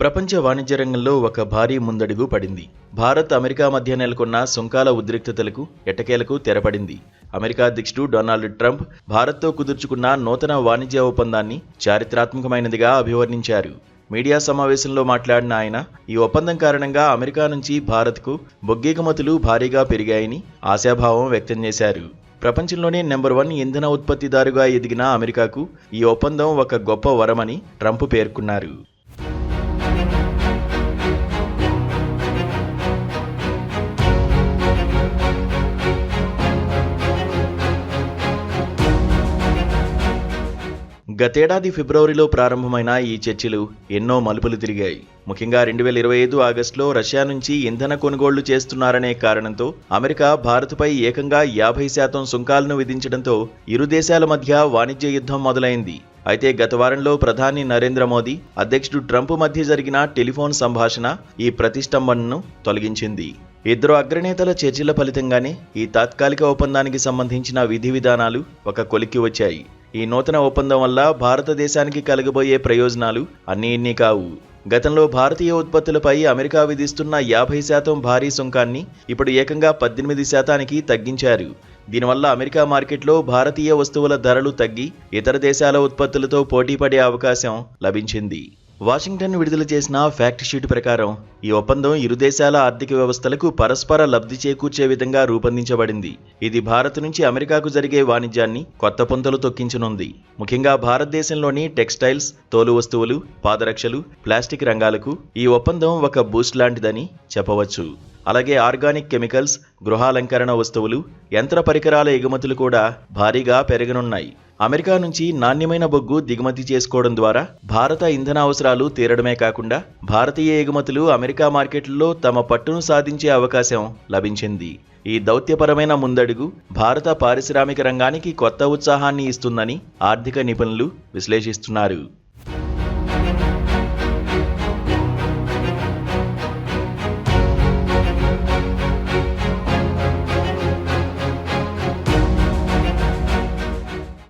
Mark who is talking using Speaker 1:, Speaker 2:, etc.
Speaker 1: ప్రపంచ వాణిజ్య రంగంలో ఒక భారీ ముందడుగు పడింది. భారత్ అమెరికా మధ్య నెలకొన్న సుంకాల ఉద్రిక్తతలకు ఎటకేలకు తెరపడింది. అమెరికా అధ్యక్షుడు డొనాల్డ్ ట్రంప్ భారత్తో కుదుర్చుకున్న నూతన వాణిజ్య ఒప్పందాన్ని చారిత్రాత్మకమైనదిగా అభివర్ణించారు. మీడియా సమావేశంలో మాట్లాడిన ఆయన ఈ ఒప్పందం కారణంగా అమెరికా నుంచి భారత్కు బొగ్గెగుమతులు భారీగా పెరిగాయని ఆశాభావం వ్యక్తం చేశారు. ప్రపంచంలోనే నెంబర్ వన్ ఇంధన ఉత్పత్తిదారుగా ఎదిగిన అమెరికాకు ఈ ఒప్పందం ఒక గొప్ప వరమని ట్రంప్ పేర్కొన్నారు. గతేడాది ఫిబ్రవరిలో ప్రారంభమైన ఈ చర్చలు ఎన్నో మలుపులు తిరిగాయి. ముఖ్యంగా రెండు వేల ఇరవై ఐదు ఆగస్టులో రష్యా నుంచి ఇంధన కొనుగోళ్ళు చేస్తున్నారనే కారణంతో అమెరికా భారత్పై ఏకంగా యాభై శాతం సుంకాలను విధించడంతో ఇరు దేశాల మధ్య వాణిజ్య యుద్ధం మొదలైంది. అయితే గత వారంలో ప్రధాని నరేంద్ర మోదీ అధ్యక్షుడు ట్రంప్ మధ్య జరిగిన టెలిఫోన్ సంభాషణ ఈ ప్రతిష్టంభనను తొలగించింది. ఇద్దరు అగ్రనేతల చర్చల ఫలితంగానే ఈ తాత్కాలిక ఒప్పందానికి సంబంధించిన విధి విధానాలు ఒక కొలిక్కి వచ్చాయి. ఈ నూతన ఒప్పందం వల్ల భారతదేశానికి కలగబోయే ప్రయోజనాలు అన్నీ ఇన్ని కావు. గతంలో భారతీయ ఉత్పత్తులపై అమెరికా విధిస్తున్న యాభై శాతం భారీ సుంకాన్ని ఇప్పుడు ఏకంగా పద్దెనిమిది శాతానికి తగ్గించారు. దీనివల్ల అమెరికా మార్కెట్లో భారతీయ వస్తువుల ధరలు తగ్గి ఇతర దేశాల ఉత్పత్తులతో పోటీపడే అవకాశం లభించింది. వాషింగ్టన్ విడుదల చేసిన ఫ్యాక్ట్ షీట్ ప్రకారం ఈ ఒప్పందం ఇరు దేశాల ఆర్థిక వ్యవస్థలకు పరస్పర లబ్ధి చేకూర్చే విధంగా రూపొందించబడింది. ఇది భారత్ నుంచి అమెరికాకు జరిగే వాణిజ్యాన్ని కొత్త పొంతలు తొక్కించనుంది. ముఖ్యంగా భారతదేశంలోని టెక్స్టైల్స్ తోలు వస్తువులు పాదరక్షలు ప్లాస్టిక్ రంగాలకు ఈ ఒప్పందం ఒక బూస్ట్ లాంటిదని చెప్పవచ్చు. అలాగే ఆర్గానిక్ కెమికల్స్ గృహాలంకరణ వస్తువులు యంత్ర పరికరాల ఎగుమతులు కూడా భారీగా పెరగనున్నాయి. అమెరికా నుంచి నాణ్యమైన బొగ్గు దిగుమతి చేసుకోవడం ద్వారా భారత ఇంధన అవసరాలు తీరడమే కాకుండా భారతీయ ఎగుమతులు అమెరికా మార్కెట్లలో తమ పట్టును సాధించే అవకాశం లభించింది. ఈ దౌత్యపరమైన ముందడుగు భారత పారిశ్రామిక రంగానికి కొత్త ఉత్సాహాన్ని ఇస్తుందని ఆర్థిక నిపుణులు విశ్లేషిస్తున్నారు.